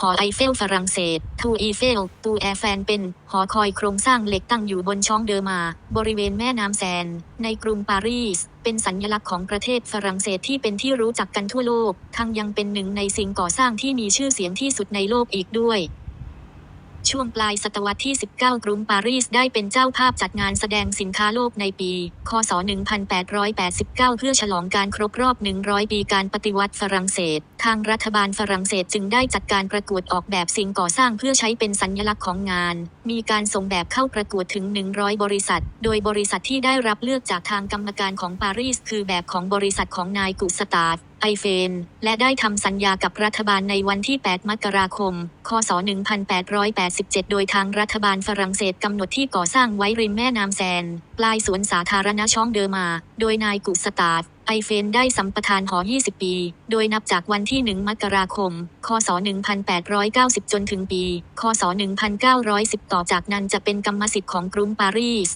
หอไอเฟลฝรั่งเศส ทูอีเฟล ตูแอร์แฟนเป็น หอคอยโครงสร้างเหล็กตั้งอยู่บนช่องเดอร์มา บริเวณแม่น้ำแซน ในกรุงปารีส เป็นสัญลักษณ์ของประเทศฝรั่งเศสที่เป็นที่รู้จักกันทั่วโลก ทั้งยังเป็นหนึ่งในสิ่งก่อสร้างที่มีชื่อเสียงที่สุดในโลกอีกด้วย ช่วงปลายศตวรรษที่ 19 กรุงปารีสได้เป็นเจ้าภาพจัดงานแสดงสินค้าโลกในปี คศ 1889 เพื่อฉลองการครบรอบ 100 ปีการปฏิวัติฝรั่งเศส ทางรัฐบาลฝรั่งเศสจึงได้จัดการประกวดออกแบบสิ่งก่อสร้างเพื่อใช้เป็นสัญลักษณ์ของงาน มีการส่งแบบเข้าประกวดถึง 100 บริษัท โดยบริษัทที่ได้รับเลือกจากทางกรรมการของปารีส คือแบบของบริษัทของนายกุสตาฟไอเฟน และได้ทำสัญญากับรัฐบาลในวันที่ 8 มกราคม คศ 1887 โดยทางรัฐบาลฝรั่งเศสกำหนดที่ก่อสร้างไว้ริมแม่น้ำแซนปลายสวนสาธารณะช่องเดอมา โดยนายกุสตาฟไอเฟนได้สัมปทานหอ 20 ปี โดยนับจากวันที่ 1 มกราคม คศ 1890 จนถึงปี คศ 1910 ต่อจากนั้นจะเป็นกรรมสิทธิ์ของกรุงปารีส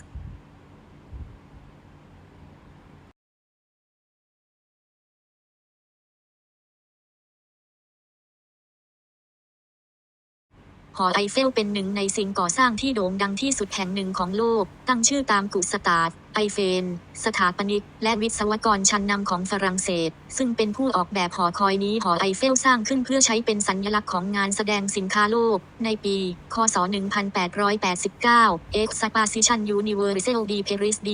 หอไอเฟลเป็นหนึ่งในสิ่งก่อสร้างที่โด่งดังที่สุดแห่งหนึ่งของโลก ตั้งชื่อตามกุสตาฟไอเฟน สถาปนิก และวิศวกรชั้นนำของฝรั่งเศส ซึ่งเป็นผู้ออกแบบหอคอยนี้หอไอเฟลสร้างขึ้นเพื่อใช้เป็นสัญลักษณ์ของงานแสดงสินค้าโลก ในปี คศ 1889 Exposition Universelle de Paris d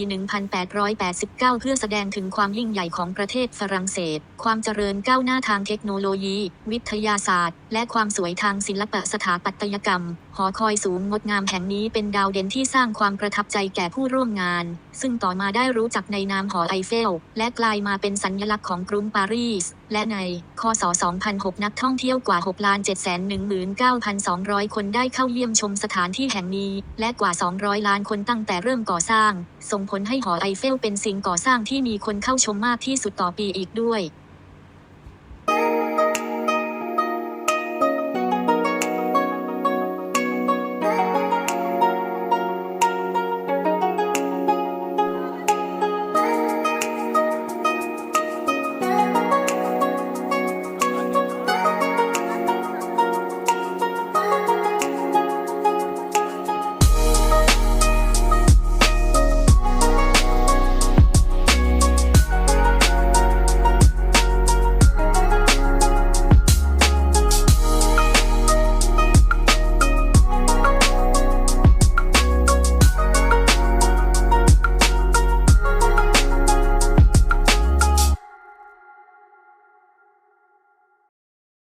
1889 เพื่อแสดงถึงความยิ่งใหญ่ของประเทศฝรั่งเศส ความเจริญก้าวหน้าทางเทคโนโลยี วิทยาศาสตร์ และความสวยทางศิลปะสถาปัตยกรรม หอคอยสูงงดงามแห่งนี้เป็นดาวเด่นที่สร้างความประทับใจแก่ผู้ร่วมงาน ซึ่งต่อมาได้รู้จักในนามหอไอเฟล และกลายมาเป็นสัญลักษณ์ของกรุงปารีส และในคศ 2006 นักท่องเที่ยวกว่า6ล้าน719,200 คนได้เข้าเยี่ยมชมสถานที่แห่งนี้ และกว่า 200 ล้านคนตั้งแต่เริ่มก่อสร้าง ส่งผลให้หอไอเฟลเป็นสิ่งก่อสร้างที่มีคนเข้าชมมากที่สุดต่อปีอีกด้วย